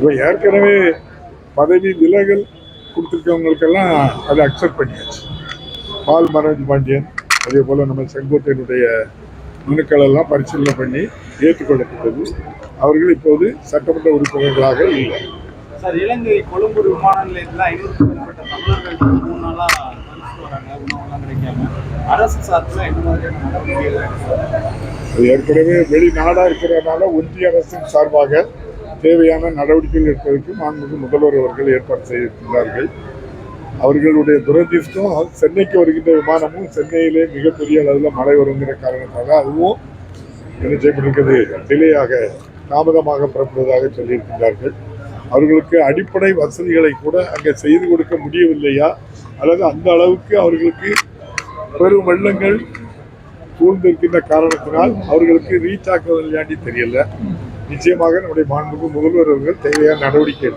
இப்போ ஏற்கனவே பதவி விலகல் கொடுத்துருக்கவங்களுக்கெல்லாம் அதை அக்செப்ட் பண்ணியாச்சு. பால் மனோஜ் பாண்டியன் அதே போல் நம்ம செங்கோட்டையனுடைய மனுக்கள் எல்லாம் பரிசீலனை பண்ணி ஏற்றுக்கொள்ளப்பட்டது. அவர்கள் இப்போது சட்டமன்ற உறுப்பினர்களாக இல்லை. சார் இலங்கை கொழும்பு விமான நிலையத்தில் ஐநூறுக்கும் மேற்பட்ட தமிழர்கள் மூணு நாளா தரிசித்து வராங்க உணவுலாம் கிடைக்காம. அரசு சார்பில் என்ன மாதிரியான நடவடிக்கைகள் ஏற்கனவே வெளிநாடாக இருக்கிறதுனால ஒன்றிய அரசின் சார்பாக தேவையான நடவடிக்கைகள் எடுப்பதற்கு மாண்புமிகு முதல்வர் அவர்கள் ஏற்பாடு செய்திருக்கிறார்கள். அவர்களுடைய துரதிர்ஷ்டம் சென்னைக்கு வருகின்ற விமானமும் சென்னையிலே மிகப்பெரிய அளவில் மழை வருங்கிற காரணத்தால் அதுவும் என்ன செய்யப்பட்டிருக்கிறது டிலேயாக தாமதமாக புறப்படுவதாக சொல்லியிருக்கிறார்கள். அவர்களுக்கு அடிப்படை வசதிகளை கூட அங்கே செய்து கொடுக்க முடியவில்லையா? அல்லது அந்த அளவுக்கு அவர்களுக்கு பெரும் வெள்ளங்கள் சூழ்ந்திருக்கின்ற காரணத்தினால் அவர்களுக்கு ரீச் ஆக்குவதில்லையாண்டி தெரியல. நிச்சயமாக நம்முடைய மாண்புக்கு முதல்வர் அவர்கள் தேவையான நடவடிக்கை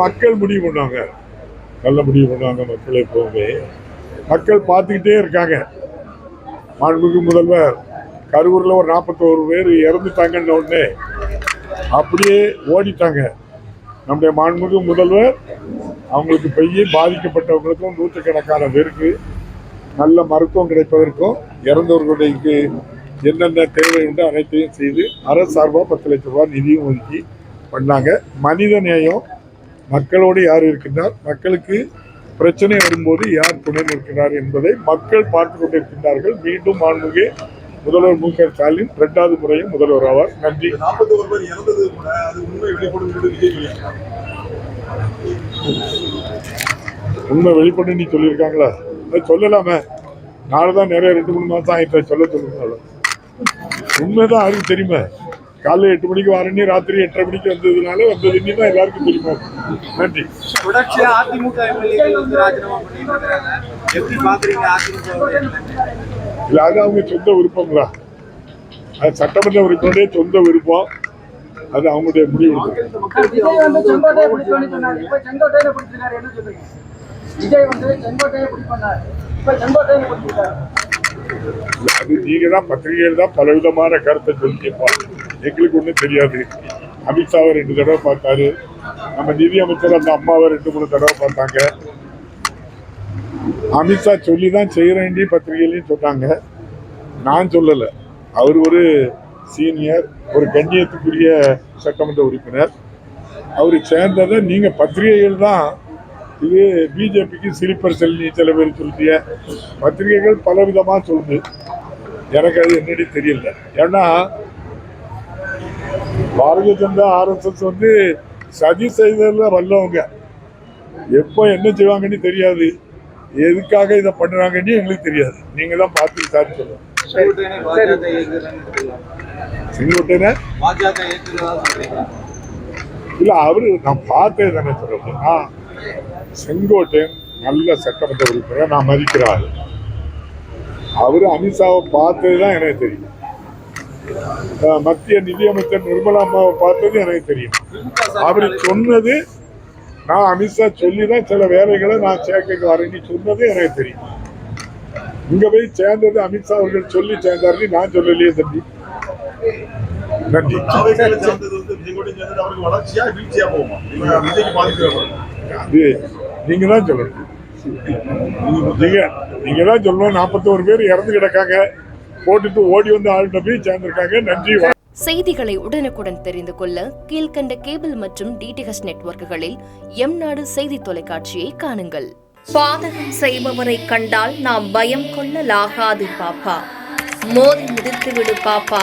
மக்கள் முடிவு பண்ணாங்க. நல்ல முடிவு பண்ணாங்க மக்கள் எப்பவுமே மக்கள் பார்த்துக்கிட்டே இருக்காங்க. மாண்புக்கு முதல்வர் கரூரில் ஒரு நாற்பத்தோரு பேர் இறந்துட்டாங்கன்ன உடனே அப்படியே ஓடிட்டாங்க. நம்முடைய மாண்புக்கு முதல்வர் அவங்களுக்கு பெய்ய பாதிக்கப்பட்டவங்களுக்கும் நூற்றுக்கணக்கான பேருக்கு நல்ல மருத்துவம் கிடைப்பதற்கும் இறந்தவர்களுக்கு என்னென்ன தேவை உண்டு அனைத்தையும் செய்து அரசு சார்பாக பத்து லட்ச ரூபாய் நிதியும் ஒதுக்கி பண்ணாங்க. மனித நேயம் மக்களோடு யார் இருக்கின்றார்? மக்களுக்கு பிரச்சனை வரும்போது யார் துணை நிற்கிறார் என்பதை மக்கள் பார்த்து கொண்டிருக்கின்றார்கள். மீண்டும் மாண்புமிகு முதல்வர் மு க ஸ்டாலின் இரண்டாவது முறையும் முதல்வர் ஆவார். நன்றி. நாற்பத்தி ஒரு பேர் இறந்தது கூட அது உண்மை வெளிப்படும் என்று உண்மை வெளிப்பட்டு நீ சொல்லியிருக்காங்களா? அது சொல்லலாமே. நாளை தான் நிறைய ரெண்டு மூணு மாதம் ஆயிட்டு சொல்ல சொல்லுங்க உண்மைதான் யாருக்கு தெரியுமா. காலைல எட்டு மணிக்கு வரேன்னு ராத்திரி எட்டரை மணிக்கு வந்ததுனால வந்ததுன்னு தான் எல்லாருக்கும் தெரியுமா. நன்றி. தொடர்ச்சியா அதிமுக? இல்லை அது அவங்க சொந்த விருப்பங்களா? அது சட்டமன்ற உறுப்பினருடைய சொந்த விருப்பம். அது அவங்களுடைய முடிவு. அது நீங்க தான் பத்திரிகைகள் தான் பலவிதமான கருத்தை சொல்லியிருப்பா எங்களுக்கு ஒன்றும் தெரியாது. அமித்ஷாவை ரெண்டு தடவை பார்த்தாரு. நம்ம நிதி அமைச்சர் அந்த அம்மாவை ரெண்டு மூணு தடவை பார்த்தாங்க. அமித்ஷா சொல்லி தான் செய்கிறேன்டி பத்திரிகையிலையும் சொன்னாங்க. நான் சொல்லலை. அவர் ஒரு சீனியர் ஒரு கண்ணியத்துக்குரிய சட்டமன்ற உறுப்பினர். அவர் சேர்ந்ததை நீங்கள் பத்திரிகைகள் தான். இது பிஜேபிக்கு சிரிப்பர் செல்வி சில பேர் சொல்லிய பத்திரிகைகள் பல விதமாக சொல்லுது. எனக்கு அது என்னடி தெரியல. ஏன்னா பாரதிய ஜனதா ஆர்எஸ்எஸ் வந்து சதி செய்ததில் வல்லவங்க. எப்போ என்ன செய்வாங்கன்னு தெரியாது. எதுக்காக இதை பண்ணுறாங்கன்னு எங்களுக்கு தெரியாது. நீங்கள் தான் பார்த்து விசாரிச்சு சொல்லுங்கள் சொல்றீங்க இல்லை அவரு நான் பார்த்தது தானே சொல்றது. நான் செங்கோட்டையன் நல்ல சட்டமன்ற உறுப்பினர் நான் மதிக்கிற ஆள் அவரு அமித்ஷாவை பார்த்தது தான் எனக்கு தெரியும். மத்திய நிதியமைச்சர் நிர்மலா அம்மாவை பார்த்தது எனக்கு தெரியும். அவர் சொன்னது நான் அமித்ஷா சொல்லி தான் சில வேலைகளை நான் சேர்க்க வரேன்னு சொன்னது எனக்கு தெரியும். இங்க போய் சேர்ந்தது அமித்ஷா அவர்கள் சொல்லி சேர்ந்தாருன்னு நான் சொல்லலையே தம்பி. நன்றி அது நீங்க தான் சொல்லணும். நீங்க நீங்க தான் சொல்லணும். நாற்பத்தோரு பேர் இறந்து கிடக்காங்க. போட்டுட்டு ஓடி வந்து ஆள்கிட்ட போய் சேர்ந்திருக்காங்க. நன்றி. செய்திகளை உடனுக்குடன் தெரிந்து கொள்ள கீழ்க்கண்ட கேபிள் மற்றும் டிடிஹெச் நெட்வொர்க்குகளில் எம் நாடு செய்தி தொலைக்காட்சியை காணுங்கள். பாதகம் செய்பவரை கண்டால் நாம் பயம் கொள்ளலாகாது பாப்பா. மோதி மிதித்து விடு பாப்பா.